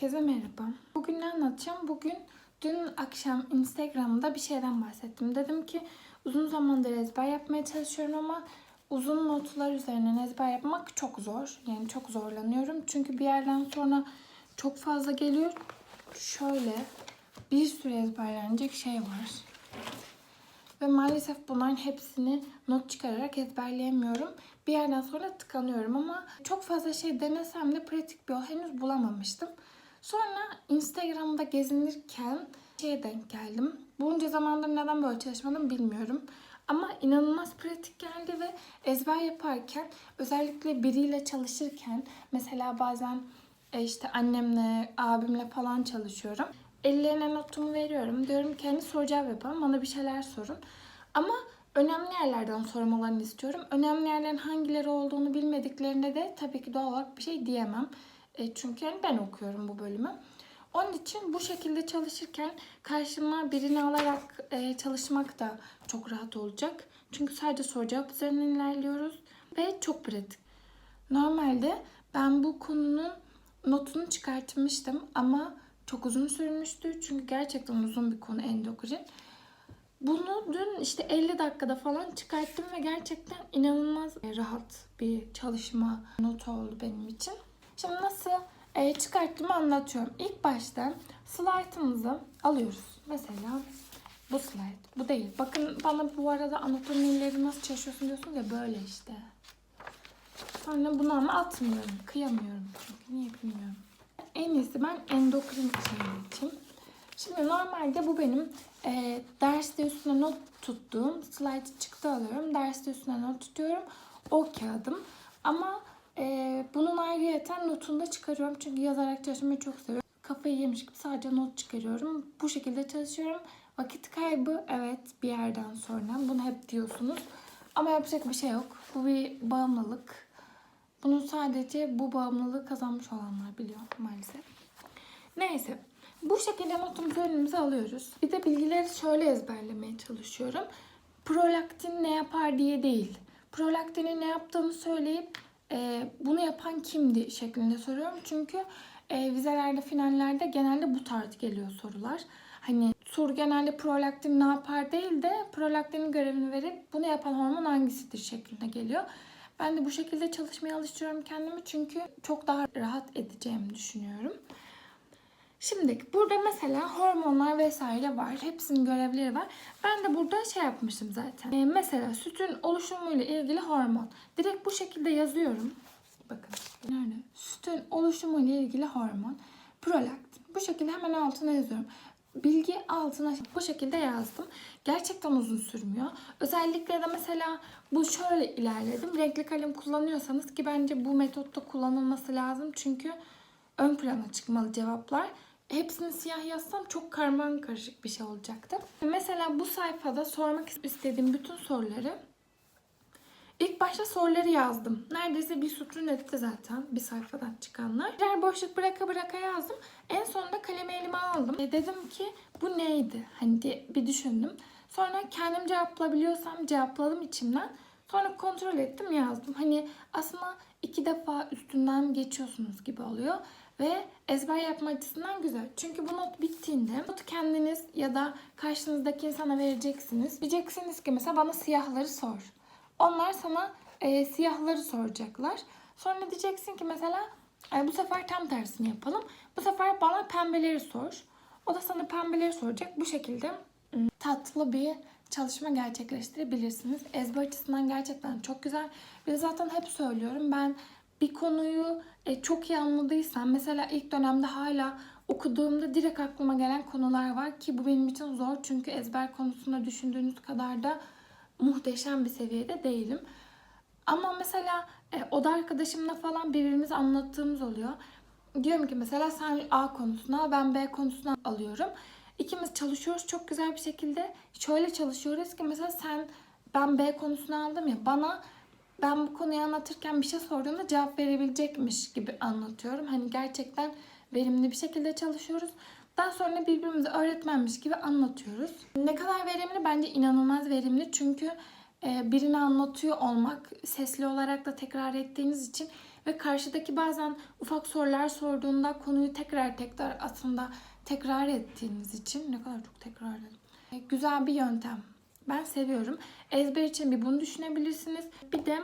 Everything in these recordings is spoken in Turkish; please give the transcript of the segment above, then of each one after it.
Herkese merhaba. Bugün ne anlatacağım? Bugün dün akşam Instagram'da bir şeyden bahsettim. Dedim ki uzun zamandır ezber yapmaya çalışıyorum ama uzun notlar üzerinden ezber yapmak çok zor. Yani çok zorlanıyorum. Çünkü bir yerden sonra çok fazla geliyor. Şöyle bir sürü ezberlenecek şey var. Ve maalesef bunların hepsini not çıkararak ezberleyemiyorum. Bir yerden sonra tıkanıyorum ama çok fazla şey denesem de pratik bir yol henüz bulamamıştım. Sonra Instagram'da gezinirken şeye denk geldim. Bunca zamandır neden böyle çalışmadım bilmiyorum. Ama inanılmaz pratik geldi ve ezber yaparken özellikle biriyle çalışırken mesela bazen e, işte annemle, abimle falan çalışıyorum. Ellerine notumu veriyorum. Diyorum ki hani soru cevap yapalım. Bana bir şeyler sorun. Ama önemli yerlerden sormalarını istiyorum. Önemli yerlerin hangileri olduğunu bilmediklerinde de tabii ki doğal olarak bir şey diyemem. E, çünkü ben okuyorum bu bölümü. Onun için bu şekilde çalışırken karşıma birini alarak e, çalışmak da çok rahat olacak. Çünkü sadece soru cevap üzerinden ilerliyoruz ve çok pratik. Normalde ben bu konunun notunu çıkartmıştım ama çok uzun sürmüştü. Çünkü gerçekten uzun bir konu endokrin. Bunu dün işte 50 dakikada falan çıkarttım ve gerçekten inanılmaz rahat bir çalışma notu oldu benim için. Şimdi nasıl e, çıkarttığımı anlatıyorum. İlk başta slaytımızı alıyoruz. Mesela bu slide. Bu değil. Bakın bana bu arada anatomileri nasıl çalışıyorsun diyorsunuz ya böyle işte. Sonra bunu ama atmıyorum. Kıyamıyorum çünkü. Niye bilmiyorum. En iyisi ben endokrin için. Şimdi normalde bu benim e, derste üstüne not tuttuğum slide çıktı alıyorum. Derste üstüne not tutuyorum. O kağıdım. Ama e, bunun ayrıyeten notunu da çıkarıyorum. Çünkü yazarak çalışmayı çok seviyorum. Kafayı yemiş gibi sadece not çıkarıyorum. Bu şekilde çalışıyorum. Vakit kaybı evet bir yerden sonra. Bunu hep diyorsunuz. Ama yapacak bir şey yok. Bu bir bağımlılık. Bunu sadece bu bağımlılığı kazanmış olanlar biliyor maalesef. Neyse. Bu şekilde notumuzu önümüze alıyoruz. Bir de bilgileri şöyle ezberlemeye çalışıyorum. Prolaktin ne yapar diye değil. Prolaktinin ne yaptığını söyleyip e, bunu yapan kimdi şeklinde soruyorum. Çünkü e, vizelerde, finallerde genelde bu tarz geliyor sorular. Hani soru genelde prolaktin ne yapar değil de prolaktinin görevini verip bunu yapan hormon hangisidir şeklinde geliyor. Ben de bu şekilde çalışmaya alıştırıyorum kendimi çünkü çok daha rahat edeceğimi düşünüyorum. Şimdi burada mesela hormonlar vesaire var. Hepsinin görevleri var. Ben de burada şey yapmışım zaten. Ee, mesela sütün oluşumuyla ilgili hormon. Direkt bu şekilde yazıyorum. Bakın. Nerede? Sütün oluşumuyla ilgili hormon. Prolaktin. Bu şekilde hemen altına yazıyorum. Bilgi altına bu şekilde yazdım. Gerçekten uzun sürmüyor. Özellikle de mesela bu şöyle ilerledim. Renkli kalem kullanıyorsanız ki bence bu metotta kullanılması lazım. Çünkü ön plana çıkmalı cevaplar. Hepsini siyah yazsam çok karman karışık bir şey olacaktı. Mesela bu sayfada sormak istediğim bütün soruları ilk başta soruları yazdım. Neredeyse bir sütun etti zaten bir sayfadan çıkanlar. Birer boşluk bıraka bıraka yazdım. En sonunda kalemi elime aldım. E dedim ki bu neydi? Hani diye bir düşündüm. Sonra kendim cevaplayabiliyorsam cevapladım içimden. Sonra kontrol ettim yazdım. Hani aslında iki defa üstünden geçiyorsunuz gibi oluyor. Ve ezber yapma açısından güzel. Çünkü bu not bittiğinde notu kendiniz ya da karşınızdaki insana vereceksiniz. Diyeceksiniz ki mesela bana siyahları sor. Onlar sana e, siyahları soracaklar. Sonra diyeceksin ki mesela e, bu sefer tam tersini yapalım. Bu sefer bana pembeleri sor. O da sana pembeleri soracak. Bu şekilde tatlı bir çalışma gerçekleştirebilirsiniz. Ezber açısından gerçekten çok güzel. Bir de zaten hep söylüyorum ben bir konuyu e, çok iyi anladıysam mesela ilk dönemde hala okuduğumda direkt aklıma gelen konular var ki bu benim için zor çünkü ezber konusunda düşündüğünüz kadar da muhteşem bir seviyede değilim. Ama mesela e, oda arkadaşımla falan birbirimize anlattığımız oluyor. Diyorum ki mesela sen A konusuna ben B konusuna alıyorum. İkimiz çalışıyoruz çok güzel bir şekilde. Şöyle çalışıyoruz ki mesela sen ben B konusunu aldım ya bana ben bu konuyu anlatırken bir şey sorduğunda cevap verebilecekmiş gibi anlatıyorum. Hani gerçekten verimli bir şekilde çalışıyoruz. Daha sonra birbirimize öğretmenmiş gibi anlatıyoruz. Ne kadar verimli? Bence inanılmaz verimli. Çünkü e, birini anlatıyor olmak, sesli olarak da tekrar ettiğiniz için Ve karşıdaki bazen ufak sorular sorduğunda konuyu tekrar tekrar aslında tekrar ettiğiniz için ne kadar çok tekrar ettim. E, Güzel bir yöntem. Ben seviyorum. Ezber için bir bunu düşünebilirsiniz. Bir de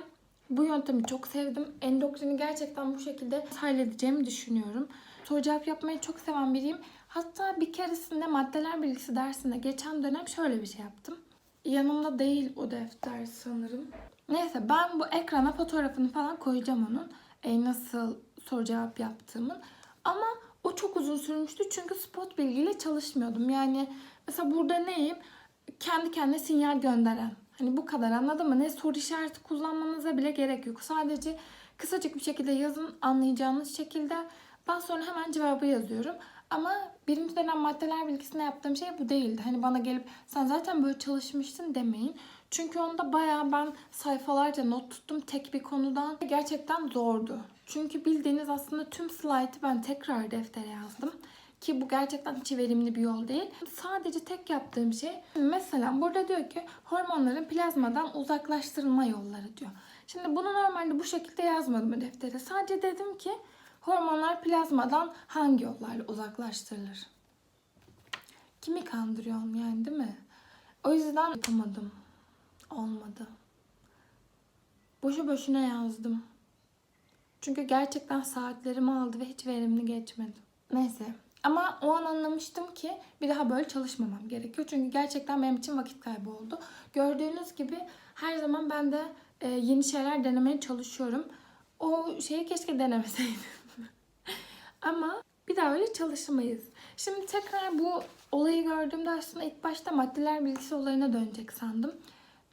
bu yöntemi çok sevdim. Endokrini gerçekten bu şekilde halledeceğimi düşünüyorum. Soru cevap yapmayı çok seven biriyim. Hatta bir keresinde maddeler bilgisi dersinde geçen dönem şöyle bir şey yaptım. Yanımda değil o defter sanırım. Neyse ben bu ekrana fotoğrafını falan koyacağım onun. E, nasıl soru cevap yaptığımın. Ama o çok uzun sürmüştü çünkü spot bilgiyle çalışmıyordum. Yani mesela burada neyim? Kendi kendine sinyal gönderen. Hani bu kadar anladın mı? Ne soru işareti kullanmanıza bile gerek yok. Sadece kısacık bir şekilde yazın anlayacağınız şekilde. Ben sonra hemen cevabı yazıyorum. Ama birinci dönem maddeler bilgisinde yaptığım şey bu değildi. Hani bana gelip sen zaten böyle çalışmıştın demeyin. Çünkü onda bayağı ben sayfalarca not tuttum tek bir konudan. Gerçekten zordu. Çünkü bildiğiniz aslında tüm slaytı ben tekrar deftere yazdım. Ki bu gerçekten hiç verimli bir yol değil. Sadece tek yaptığım şey mesela burada diyor ki hormonların plazmadan uzaklaştırılma yolları diyor. Şimdi bunu normalde bu şekilde yazmadım deftere. Sadece dedim ki hormonlar plazmadan hangi yollarla uzaklaştırılır? Kimi kandırıyorum yani değil mi? O yüzden yapamadım. Olmadı. Boşu boşuna yazdım. Çünkü gerçekten saatlerimi aldı ve hiç verimli geçmedi. Neyse. Ama o an anlamıştım ki bir daha böyle çalışmamam gerekiyor. Çünkü gerçekten benim için vakit kaybı oldu. Gördüğünüz gibi her zaman ben de e, yeni şeyler denemeye çalışıyorum. O şeyi keşke denemeseydim. Ama bir daha öyle çalışmayız. Şimdi tekrar bu olayı gördüğümde aslında ilk başta maddeler bilgisi olayına dönecek sandım.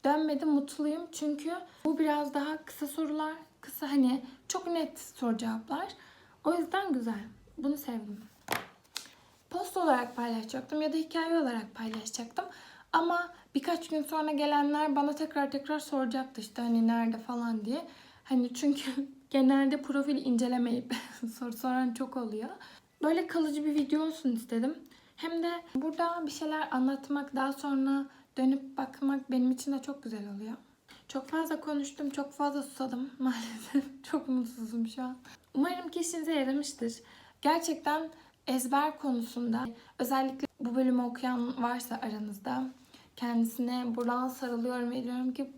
Dönmedim mutluyum çünkü bu biraz daha kısa sorular, kısa hani çok net soru cevaplar. O yüzden güzel. Bunu sevdim. Post olarak paylaşacaktım ya da hikaye olarak paylaşacaktım. Ama birkaç gün sonra gelenler bana tekrar tekrar soracaktı işte hani nerede falan diye. Hani çünkü genelde profil incelemeyip soru soran çok oluyor. Böyle kalıcı bir video olsun istedim. Hem de burada bir şeyler anlatmak, daha sonra dönüp bakmak benim için de çok güzel oluyor. Çok fazla konuştum, çok fazla susadım maalesef. çok mutsuzum şu an. Umarım ki işinize yaramıştır. Gerçekten ezber konusunda özellikle bu bölümü okuyan varsa aranızda kendisine buradan sarılıyorum ve diyorum ki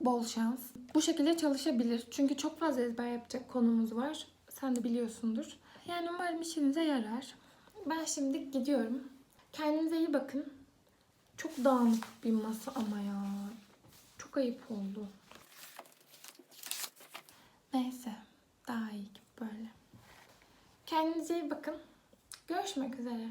bol şans. Bu şekilde çalışabilir. Çünkü çok fazla ezber yapacak konumuz var. Sen de biliyorsundur. Yani umarım işinize yarar. Ben şimdi gidiyorum. Kendinize iyi bakın. Çok dağınık bir masa ama ya. Çok ayıp oldu. Neyse. Daha iyi gibi böyle. Kendinize iyi bakın. Görüşmek üzere.